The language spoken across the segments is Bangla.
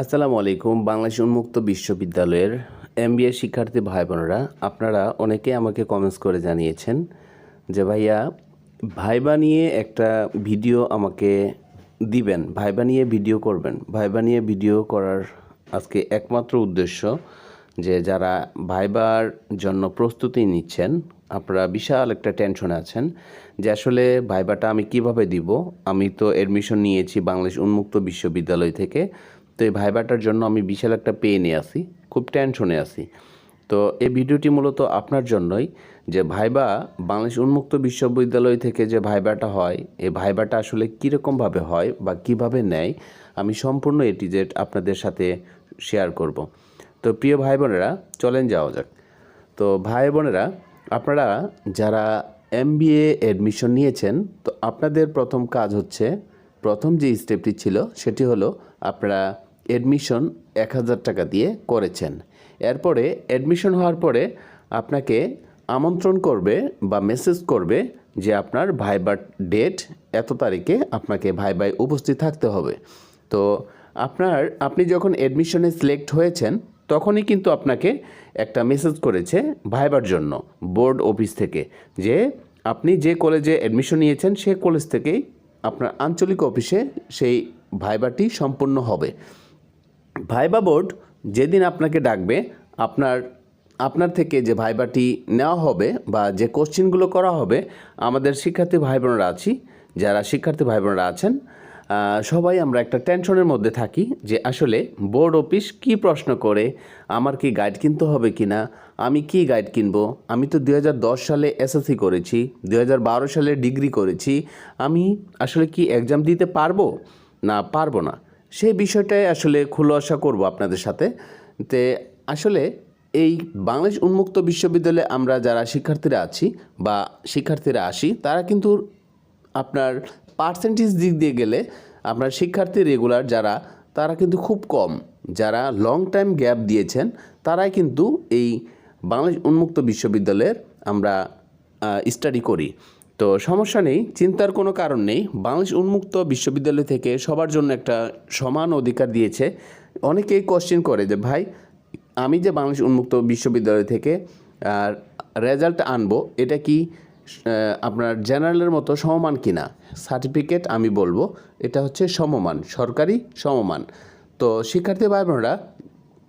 আসসালামু আলাইকুম, বাংলাদেশ উন্মুক্ত বিশ্ববিদ্যালয়ের এমবিএ শিক্ষার্থী ভাই বোনেরা আপনারা অনেকে আমাকে কমেন্টস করে জানিয়েছেন যে, ভাইয়া, ভাইবা নিয়ে একটা ভিডিও আমাকে দিবেন, ভাইবা নিয়ে ভিডিও করবেন। ভাইবা নিয়ে ভিডিও করার আজকে একমাত্র উদ্দেশ্য যে, যারা ভাইবার জন্য প্রস্তুতি নিচ্ছেন, আপনারা বিশাল একটা টেনশনে আছেন যে, আসলে ভাইবাটা আমি কীভাবে দিব? আমি তো এডমিশন নিয়েছি বাংলাদেশ উন্মুক্ত বিশ্ববিদ্যালয় থেকে। তো এই ভাইবাটার জন্য আমি বিশাল একটা পেয়ে আসি, খুব টেনশনে আছি তো এই ভিডিওটি মূলত আপনার জন্যই যে ভাইবা বাংলাদেশ উন্মুক্ত বিশ্ববিদ্যালয় থেকে যে ভাইবাটা হয়, এই ভাইবাটা আসলে কীরকমভাবে হয় বা কীভাবে নেয়, আমি সম্পূর্ণ এটি জেড আপনাদের সাথে শেয়ার করব। তো প্রিয় ভাই বোনেরা চলেন যাওয়া যাক। তো ভাই বোনেরা আপনারা যারা এমবিএ অ্যাডমিশন নিয়েছেন, তো আপনাদের প্রথম কাজ হচ্ছে, প্রথম যে স্টেপটি ছিল, সেটি হলো আপনারা অ্যাডমিশন এক হাজার টাকা দিয়ে করেছেন। এরপরে অ্যাডমিশন হওয়ার পরে আপনাকে আমন্ত্রণ করবে বা মেসেজ করবে যে আপনার ভাইবার ডেট এত তারিখে আপনাকে ভাইবাই উপস্থিত থাকতে হবে। তো আপনার, আপনি যখন অ্যাডমিশনে সিলেক্ট হয়েছেন, তখনই কিন্তু আপনাকে একটা মেসেজ করেছে ভাইবার জন্য বোর্ড অফিস থেকে, যে আপনি যে কলেজে অ্যাডমিশন নিয়েছেন, সে কলেজ থেকেই আপনার আঞ্চলিক অফিসে সেই ভাইবাটি সম্পূর্ণ হবে। ভাইবা বোর্ড যেদিন আপনাকে ডাকবে, আপনার আপনার থেকে যে ভাইবাটি নেওয়া হবে বা যে কোশ্চেনগুলো করা হবে, আমাদের শিক্ষার্থী ভাই বোনেরা আছি, যারা শিক্ষার্থী ভাই বোনেরা আছেন সবাই আমরা একটা টেনশনের মধ্যে থাকি যে আসলে বোর্ড অফিস কি প্রশ্ন করে, আমার কি গাইড কিনতে হবে কি না আমি কি গাইড কিনবো, আমি তো দু হাজার দশ সালে এসএসসি করেছি দু হাজার বারো সালে ডিগ্রি করেছি, আমি আসলে কি এক্সাম দিতে পারব? না পারব না। সেই বিষয়টাই আসলে খুলাসা করব আপনাদের সাথে তে আসলে এই বাংলাদেশ উন্মুক্ত বিশ্ববিদ্যালয়ে আমরা যারা শিক্ষার্থীরা আছি বা শিক্ষার্থীরা আসি, তারা কিন্তু আপনার পার্সেন্টেজ দিক দিয়ে গেলে আপনার শিক্ষার্থী রেগুলার যারা, তারা কিন্তু খুব কম। যারা লং টাইম গ্যাপ দিয়েছেন, তারাই কিন্তু এই বাংলাদেশ উন্মুক্ত বিশ্ববিদ্যালয়ের আমরা স্টাডি করি। তো সমস্যা নেই, চিন্তার কোনো কারণ নেই। বাংলাদেশ উন্মুক্ত বিশ্ববিদ্যালয় থেকে সবার জন্য একটা সমান অধিকার দিয়েছে। অনেকেই কোশ্চেন করে যে, ভাই, আমি যে বাংলাদেশ উন্মুক্ত বিশ্ববিদ্যালয় থেকে রেজাল্ট আনব, এটা কি আপনার জেনারেলের মতো সমমান কিনা? সার্টিফিকেট আমি বলব, এটা হচ্ছে সমমান, সরকারি সমমান। তো শিক্ষার্থী ভাই বোনেরা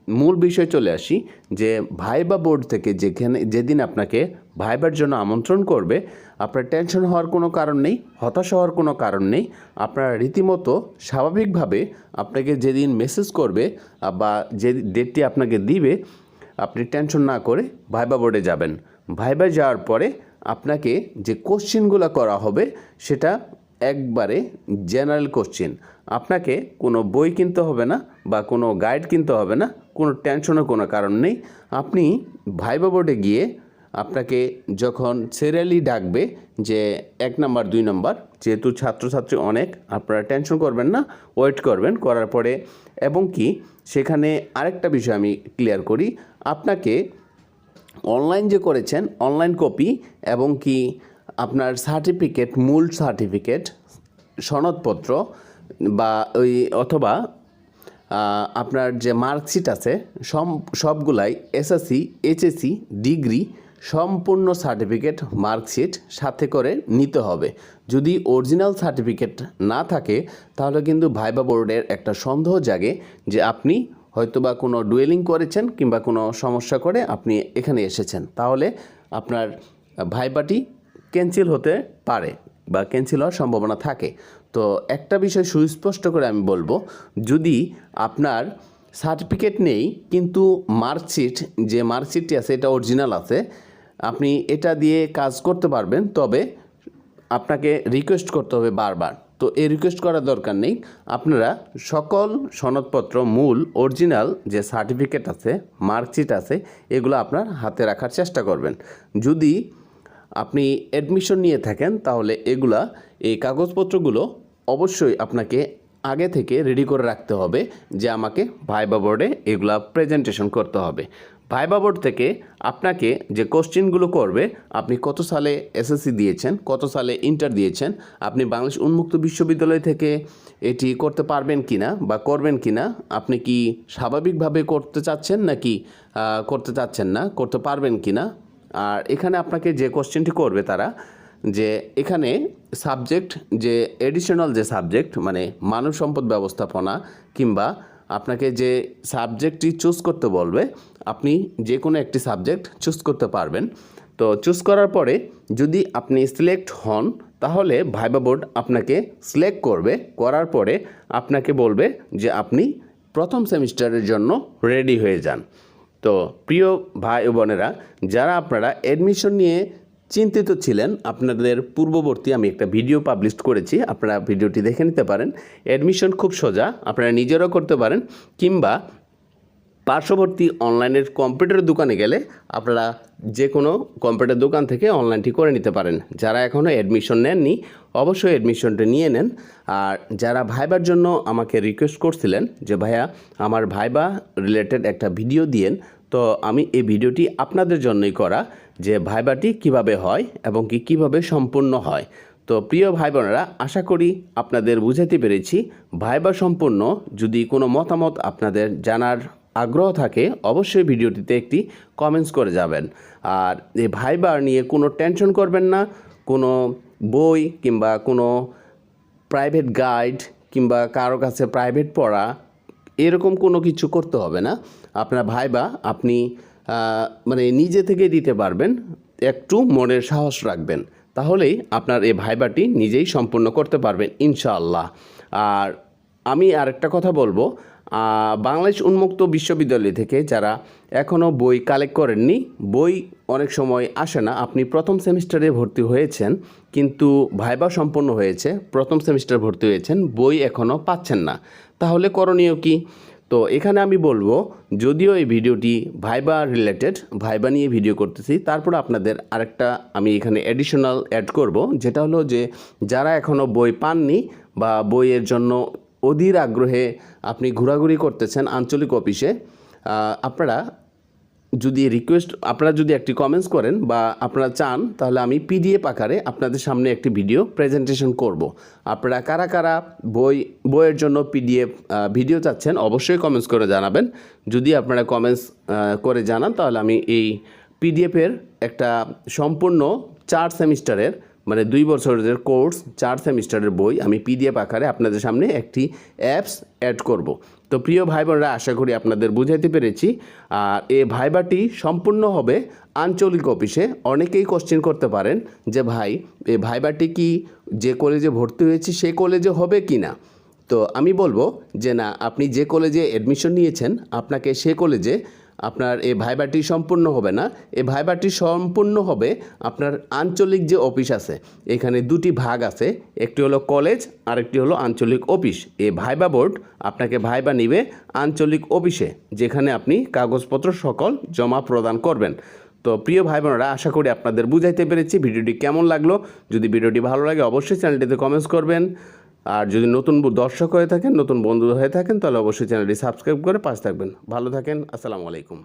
মূল বিষয় চলে আসি যে, ভাইবা বোর্ড থেকে যেখানে, যেদিন আপনাকে ভাইবার জন্য আমন্ত্রণ করবে, আপনার টেনশন হওয়ার কোনো কারণ নেই, হতাশ হওয়ার কোনো কারণ নেই, আপনার রীতিমতো স্বাভাবিকভাবে আপনাকে যেদিন মেসেজ করবে বা যে ডেটটি আপনাকে দিবে, আপনি টেনশন না করে ভাইবা বোর্ডে যাবেন। ভাইবা যাওয়ার পরে আপনাকে যে কোশ্চেনগুলো করা হবে, সেটা একবারে জেনারেল কোশ্চেন আপনাকে কোনো বই কিনতে হবে না, বা কোনো গাইড কিনতে হবে না, কোনো টেনশনের কোনো কারণ নেই। আপনি ভাইবা বোর্ডে গিয়ে আপনাকে যখন সিরিয়ালি ডাকবে যে এক নাম্বার, দুই নাম্বার, যেহেতু ছাত্রছাত্রী অনেক, আপনারা টেনশন করবেন না ওয়েট করবেন, করার পরে, এবং কি, সেখানে আরেকটা বিষয় আমি ক্লিয়ার করি, আপনাকে অনলাইন যে করেছেন অনলাইন কপি এবং কি, আপনার সার্টিফিকেট মূল সার্টিফিকেট সনদপত্র বা ওই অথবা আপনার যে মার্কশিট আছে সব সবগুলাই এসএসসি এইচএসসি ডিগ্রি সম্পূর্ণ সার্টিফিকেট মার্কশিট সাথে করে নিতে হবে। যদি অরিজিনাল সার্টিফিকেট না থাকে, তাহলে কিন্তু ভাইবা বোর্ডের একটা সন্দেহ জাগে যে আপনি হয়তোবা কোনো ডুয়েলিং করেছেন কিংবা কোনো সমস্যা করে আপনি এখানে এসেছেন। তাহলে আপনার ভাইবাটি ক্যান্সেল হতে পারে বা ক্যান্সেল হওয়ার সম্ভাবনা থাকে। তো একটা বিষয় সুস্পষ্ট করে আমি বলব, যদি আপনার সার্টিফিকেট নেই, কিন্তু মার্কশিট যে মার্কশিটটি আছে, এটা অরিজিনাল আছে আপনি এটা দিয়ে কাজ করতে পারবেন, তবে আপনাকে রিকোয়েস্ট করতে হবে বারবার। তো এই রিকোয়েস্ট করার দরকার নেই। আপনারা সকল সনদপত্র, মূল অরিজিনাল যে সার্টিফিকেট আছে মার্কশিট আছে, এগুলো আপনার হাতে রাখার চেষ্টা করবেন। যদি আপনি অ্যাডমিশন নিয়ে থাকেন, তাহলে এগুলা, এই কাগজপত্রগুলো অবশ্যই আপনাকে আগে থেকে রেডি করে রাখতে হবে, যে আমাকে ভাইবা বোর্ডে এগুলা প্রেজেন্টেশন করতে হবে। ভাইবা বোর্ড থেকে আপনাকে যে কোশ্চেনগুলো করবে, আপনি কত সালে এসএসসি দিয়েছেন, কত সালে ইন্টার দিয়েছেন, আপনি বাংলাদেশ উন্মুক্ত বিশ্ববিদ্যালয় থেকে এটি করতে পারবেন কি না বা করবেন কি না আপনি কি স্বাভাবিকভাবে করতে চাচ্ছেন নাকি করতে চাচ্ছেন না, করতে পারবেন কি না আর এখানে আপনাকে যে কোশ্চেনটি করবে তারা, যে এখানে সাবজেক্ট, যে এডিশনাল যে সাবজেক্ট মানে মানব সম্পদ ব্যবস্থাপনা কিংবা আপনাকে যে সাবজেক্টটি চুজ করতে বলবে, আপনি যে কোনো একটি সাবজেক্ট চুজ করতে পারবেন। তো চুজ করার পরে যদি আপনি সিলেক্ট হন, তাহলে ভাইবা বোর্ড আপনাকে সিলেক্ট করবে। করার পরে আপনাকে বলবে যে আপনি প্রথম সেমিস্টারের জন্য রেডি হয়ে যান। তো প্রিয় ভাই বোনেরা, যারা আপনারা অ্যাডমিশন নিয়ে চিন্তিত ছিলেন, আপনাদের পূর্ববর্তী আমি একটা ভিডিও পাবলিশ করেছি, আপনারা ভিডিওটি দেখে নিতে পারেন। অ্যাডমিশন খুব সোজা, আপনারা নিজেরাও করতে পারেন, কিংবা পার্শ্ববর্তী অনলাইনের কম্পিউটার দোকানে গেলে আপনারা যে কোনো কম্পিউটার দোকান থেকে অনলাইনটি করে নিতে পারেন। যারা এখনও অ্যাডমিশন নেননি, অবশ্যই অ্যাডমিশনটা নিয়ে নেন। আর যারা ভাইবার জন্য আমাকে রিকোয়েস্ট করছিলেন যে, ভাইয়া, আমার ভাইবা রিলেটেড একটা ভিডিও দিয়েন তো আমি এই ভিডিওটি আপনাদের জন্যই করা যে ভাইবাটি কীভাবে হয় এবং কি কীভাবে সম্পূর্ণ হয়। তো প্রিয় ভাই বোনেরা, আশা করি আপনাদের বুঝাতে পেরেছি। ভাইবা সম্পূর্ণ, যদি কোনো মতামত আপনাদের জানার আগ্রহ থাকে, অবশ্যই ভিডিওটিতে একটি কমেন্টস করে যাবেন। আর এই ভাইবার নিয়ে কোনো টেনশন করবেন না, কোনো বই কিংবা কোনো প্রাইভেট গাইড কিংবা কারও কাছে প্রাইভেট পড়া, এরকম কোনো কিছু করতে হবে না। আপনার ভাইবা আপনি মানে নিজে থেকে দিতে পারবেন, একটু মনের সাহস রাখবেন। তাহলেই আপনার এই ভাইবাটি নিজেই সম্পূর্ণ করতে পারবেন, ইনশাআল্লাহ। আর আমি আরেকটা কথা বলব বাংলাদেশ উন্মুক্ত বিশ্ববিদ্যালয় থেকে যারা এখনও বই কালেক্ট করেননি, বই অনেক সময় আসে না। আপনি প্রথম সেমিস্টারে ভর্তি হয়েছেন, কিন্তু ভাইবা সম্পন্ন হয়েছে, প্রথম সেমিস্টার ভর্তি হয়েছেন, বই এখনও পাচ্ছেন না। তাহলে করণীয় কি? তো এখানে আমি বলব, যদিও এই ভিডিওটি ভাইবা রিলেটেড ভাইবা নিয়ে ভিডিও করতেছি, তারপর আপনাদের আরেকটা আমি এখানে অ্যাডিশনাল অ্যাড করব, যেটা হলো যে যারা এখনও বই পাননি বা বইয়ের জন্য অধীর আগ্রহে আপনি ঘোরাঘুরি করতেছেন আঞ্চলিক অফিসে আপনারা যদি রিকোয়েস্ট আপনারা যদি একটি কমেন্টস করেন বা আপনারা চান, তাহলে আমি পিডিএফ আকারে আপনাদের সামনে একটি ভিডিও প্রেজেন্টেশন করব। আপনারা কারা কারা বই, বইয়ের জন্য পিডিএফ ভিডিও চাচ্ছেন, অবশ্যই কমেন্টস করে জানাবেন। যদি আপনারা কমেন্টস করে জানান, তাহলে আমি এই পিডিএফের একটা সম্পূর্ণ চার সেমিস্টারের মানে দুই বছরের কোর্স চার সেমিস্টারের বই আমি পিডিএফ আকারে আপনাদের সামনে একটি অ্যাপস অ্যাড করব। তো প্রিয় ভাই বোনরা আশা করি আপনাদের বুঝাইতে পেরেছি। আর এ ভাইবাটি সম্পূর্ণ হবে আঞ্চলিক অফিসে। অনেকেই কোশ্চেন করতে পারেন যে, ভাই এই ভাইবাটি কি যে কলেজে ভর্তি হয়েছি, সে কলেজে হবে কি না তো আমি বলব যে, না, আপনি যে কলেজে অ্যাডমিশন নিয়েছেন, আপনাকে সে কলেজে আপনার এই ভাইবাটি সম্পূর্ণ হবে না। এই ভাইবাটি সম্পূর্ণ হবে আপনার আঞ্চলিক যে অফিস আছে, এখানে দুটি ভাগ আছে, একটি হলো কলেজ আর একটি হলো আঞ্চলিক অফিস। এই ভাইবা বোর্ড আপনাকে ভাইবা নিবে আঞ্চলিক অফিসে, যেখানে আপনি কাগজপত্র সকল জমা প্রদান করবেন। তো প্রিয় ভাই বোনেরা আশা করি আপনাদের বুঝাইতে পেরেছি। ভিডিওটি কেমন লাগল? যদি ভিডিওটি ভালো লাগে, অবশ্যই চ্যানেলটিতে কমেন্টস করবেন। আর যদি নতুন দর্শক হয়ে থাকেন, নতুন বন্ধু হয়ে থাকেন, তাহলে অবশ্যই চ্যানেলটি সাবস্ক্রাইব করে পাশে থাকবেন। ভালো থাকেন, আসসালামু আলাইকুম।